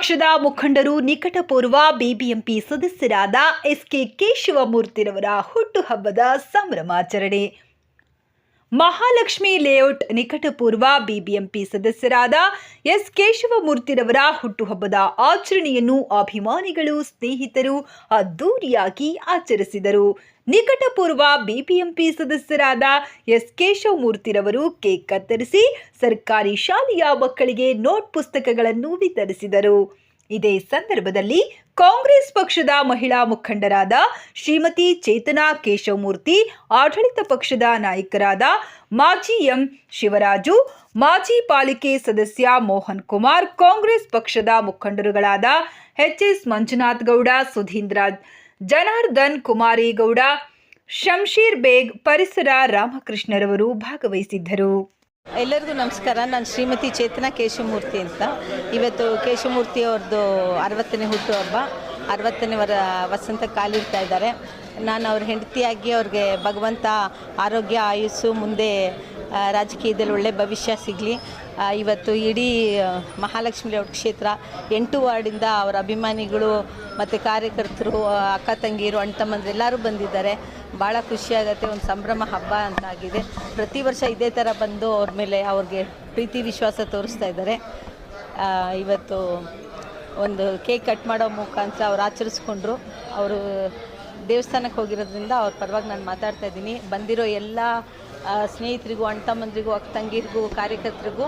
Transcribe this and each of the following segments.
ಪಕ್ಷದ ಮುಖಂಡರು ನಿಕಟಪೂರ್ವ ಬಿಬಿಎಂಪಿ ಸದಸ್ಯರಾದ ಎಸ್ಕೆ ಕೇಶವಮೂರ್ತಿರವರ ಹುಟ್ಟುಹಬ್ಬದ ಸಂಭ್ರಮಾಚರಣೆ. ಮಹಾಲಕ್ಷ್ಮಿ ಲೇಔಟ್ ನಿಕಟಪೂರ್ವ ಬಿಬಿಎಂಪಿ ಸದಸ್ಯರಾದ ಎಸ್ ಕೇಶವಮೂರ್ತಿರವರ ಹುಟ್ಟುಹಬ್ಬದ ಆಚರಣೆಯನ್ನು ಅಭಿಮಾನಿಗಳು, ಸ್ನೇಹಿತರು ಅದ್ದೂರಿಯಾಗಿ ಆಚರಿಸಿದರು. ನಿಕಟಪೂರ್ವ ಬಿಬಿಎಂಪಿ ಸದಸ್ಯರಾದ ಎಸ್ ಕೇಶವಮೂರ್ತಿರವರು ಕೇಕ್ ಕತ್ತರಿಸಿ ಸರ್ಕಾರಿ ಶಾಲೆಯ ಮಕ್ಕಳಿಗೆ ನೋಟ್ ಪುಸ್ತಕಗಳನ್ನು ವಿತರಿಸಿದರು. ಇದೇ ಸಂದರ್ಭದಲ್ಲಿ ಕಾಂಗ್ರೆಸ್ ಪಕ್ಷದ ಮಹಿಳಾ ಮುಖಂಡರಾದ ಶ್ರೀಮತಿ ಚೇತನಾ ಕೇಶವಮೂರ್ತಿ, ಆಡಳಿತ ಪಕ್ಷದ ನಾಯಕರಾದ ಮಾಜಿ ಎಂ ಶಿವರಾಜು, ಮಾಜಿ ಪಾಲಿಕೆ ಸದಸ್ಯ ಮೋಹನ್ ಕುಮಾರ್, ಕಾಂಗ್ರೆಸ್ ಪಕ್ಷದ ಮುಖಂಡರುಗಳಾದ ಎಚ್ ಎಸ್ ಮಂಜುನಾಥ್ ಗೌಡ, ಸುಧೀಂದ್ರ ಜನಾರ್ದನ್ ಕುಮಾರಿಗೌಡ ಶಂಶೀರ್ ಬೇಗ್, ಪರಿಸರ ರಾಮಕೃಷ್ಣರವರು ಭಾಗವಹಿಸಿದ್ದರು. ಎಲ್ಲರಿಗೂ ನಮಸ್ಕಾರ. ನಾನು ಶ್ರೀಮತಿ ಚೇತನಾ ಕೇಶಮೂರ್ತಿ ಅಂತ. ಇವತ್ತು ಕೇಶಮೂರ್ತಿ ಅವ್ರದ್ದು ಅರವತ್ತನೇ ಹುಟ್ಟುಹಬ್ಬ. ಅರವತ್ತನೇ ವರ ವಸಂತ ಕಾಲಿಡ್ತಾ ಇದ್ದಾರೆ. ನಾನು ಅವ್ರ ಹೆಂಡತಿಯಾಗಿ ಅವ್ರಿಗೆ ಭಗವಂತ ಆರೋಗ್ಯ, ಆಯುಸ್ಸು ಮುಂದೆ ರಾಜಕೀಯದಲ್ಲಿ ಒಳ್ಳೆ ಭವಿಷ್ಯ ಸಿಗಲಿ. ಇವತ್ತು ಇಡೀ ಮಹಾಲಕ್ಷ್ಮಿ ಲೇಔಟ್ ಕ್ಷೇತ್ರ ಎಂಟು ವಾರ್ಡಿಂದ ಅವರ ಅಭಿಮಾನಿಗಳು ಮತ್ತು ಕಾರ್ಯಕರ್ತರು ಅಕ್ಕ ತಂಗಿಯರು, ಅಣ್ಣ ತಮ್ಮಂದ್ರೆ ಎಲ್ಲರೂ ಬಂದಿದ್ದಾರೆ. ಭಾಳ ಖುಷಿಯಾಗತ್ತೆ ಒಂದು ಸಂಭ್ರಮ ಹಬ್ಬ ಅಂತ ಆಗಿದೆ. ಪ್ರತಿ ವರ್ಷ ಇದೇ ಥರ ಬಂದು ಅವ್ರ ಮೇಲೆ ಅವ್ರಿಗೆ ಪ್ರೀತಿ, ವಿಶ್ವಾಸ ತೋರಿಸ್ತಾ ಇದ್ದಾರೆ. ಇವತ್ತು ಒಂದು ಕೇಕ್ ಕಟ್ ಮಾಡೋ ಮುಖಾಂತರ ಅವ್ರು ಆಚರಿಸ್ಕೊಂಡ್ರು. ಅವರು ದೇವಸ್ಥಾನಕ್ಕೆ ಹೋಗಿರೋದ್ರಿಂದ ಅವ್ರ ಪರವಾಗಿ ನಾನು ಮಾತಾಡ್ತಾ ಇದ್ದೀನಿ. ಬಂದಿರೋ ಎಲ್ಲ ಸ್ನೇಹಿತರಿಗೂ ಅಣ್ಣ ತಮ್ಮಂದ್ರಿಗೂ ಅಕ್ಕ ತಂಗಿರಿಗೂ ಕಾರ್ಯಕರ್ತರಿಗೂ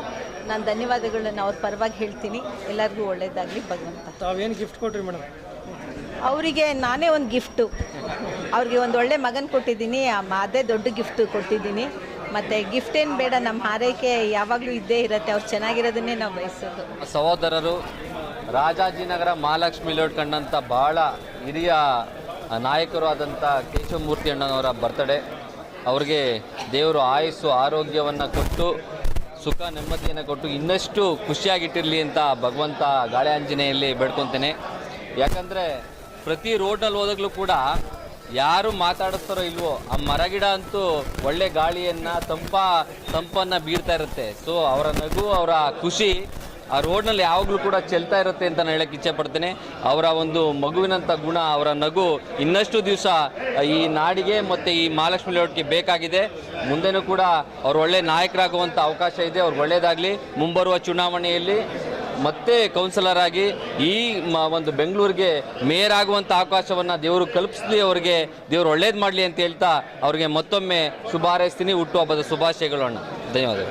ನಾನು ಧನ್ಯವಾದಗಳನ್ನ ಅವ್ರ ಪರವಾಗಿ ಹೇಳ್ತೀನಿ. ಎಲ್ಲರಿಗೂ ಒಳ್ಳೇದಾಗಲಿ ಭಗವಂತ. ತಾವೇನು ಗಿಫ್ಟ್ ಕೊಟ್ರಿ ಮೇಡಮ್? ಅವರಿಗೆ ನಾನೇ ಒಂದು ಗಿಫ್ಟು ಅವ್ರಿಗೆ ಒಂದು ಒಳ್ಳೆ ಮಗನ ಕೊಟ್ಟಿದ್ದೀನಿ ಅದೇ ದೊಡ್ಡ ಗಿಫ್ಟ್ ಕೊಟ್ಟಿದ್ದೀನಿ. ಮತ್ತು ಗಿಫ್ಟ್ ಏನು ಬೇಡ ನಮ್ಮ ಹಾರೈಕೆ ಯಾವಾಗಲೂ ಇದ್ದೇ ಇರುತ್ತೆ ಅವ್ರು ಚೆನ್ನಾಗಿರೋದನ್ನೇ ನಾವು ಬಯಸೋದು. ಸಹೋದರರು ರಾಜಾಜಿನಗರ ಮಹಾಲಕ್ಷ್ಮಿ ಲೋಡ್ ಕಂಡಂಥ ಭಾಳ ಹಿರಿಯ ನಾಯಕರು ಆದಂಥ ಕೇಶವಮೂರ್ತಿ ಅಣ್ಣನವರ ಬರ್ತಡೇ ಅವ್ರಿಗೆ ದೇವರು ಆಯಸ್ಸು, ಆರೋಗ್ಯವನ್ನು ಕೊಟ್ಟು, ಸುಖ, ನೆಮ್ಮದಿಯನ್ನು ಕೊಟ್ಟು ಇನ್ನಷ್ಟು ಖುಷಿಯಾಗಿಟ್ಟಿರಲಿ ಅಂತ ಭಗವಂತ ಗಾಳಿ ಆಂಜನೇಯಲ್ಲಿ ಬೇಡ್ಕೊತೇನೆ. ಯಾಕಂದರೆ ಪ್ರತಿ ರೋಡಲ್ಲಿ ಹೋದಾಗಲೂ ಕೂಡ ಯಾರು ಮಾತಾಡಿಸ್ತಾರೋ ಇಲ್ವೋ, ಆ ಮರಗಿಡ ಅಂತೂ ಒಳ್ಳೆ ಗಾಳಿಯನ್ನು, ತಂಪ, ತಂಪನ್ನು ಬೀಳ್ತಾ ಇರುತ್ತೆ. ಸೊ ಅವರ ನಗು, ಅವರ ಖುಷಿ ಆ ರೋಡ್ನಲ್ಲಿ ಯಾವಾಗಲೂ ಕೂಡ ಚೆಲ್ತಾ ಇರುತ್ತೆ ಅಂತ ಹೇಳಕ್ಕೆ ಇಚ್ಛೆ ಪಡ್ತೇನೆ. ಅವರ ಒಂದು ಮಗುವಿನಂಥ ಗುಣ, ಅವರ ನಗು ಇನ್ನಷ್ಟು ದಿವಸ ಈ ನಾಡಿಗೆ ಮತ್ತು ಈ ಮಹಾಲಕ್ಷ್ಮಿ ಲೇಔಟ್ಗೆ ಬೇಕಾಗಿದೆ. ಮುಂದೆನೂ ಕೂಡ ಅವ್ರು ಒಳ್ಳೆ ನಾಯಕರಾಗುವಂಥ ಅವಕಾಶ ಇದೆ. ಅವ್ರು ಒಳ್ಳೆಯದಾಗಲಿ ಮುಂಬರುವ ಚುನಾವಣೆಯಲ್ಲಿ ಮತ್ತೆ ಕೌನ್ಸಿಲರ್ ಆಗಿ ಈ ಒಂದು ಬೆಂಗಳೂರಿಗೆ ಮೇಯರ್ ಆಗುವಂಥ ಅವಕಾಶವನ್ನು ದೇವರು ಕಲ್ಪಿಸಲಿ ಅವರಿಗೆ. ದೇವರು ಒಳ್ಳೇದು ಮಾಡಲಿ ಅಂತ ಹೇಳ್ತಾ ಅವರಿಗೆ ಮತ್ತೊಮ್ಮೆ ಶುಭ ಹಾರೈಸ್ತೀನಿ. ಹುಟ್ಟುಹಬ್ಬದ ಶುಭಾಶಯಗಳು ಅಣ್ಣ. ಧನ್ಯವಾದಗಳು.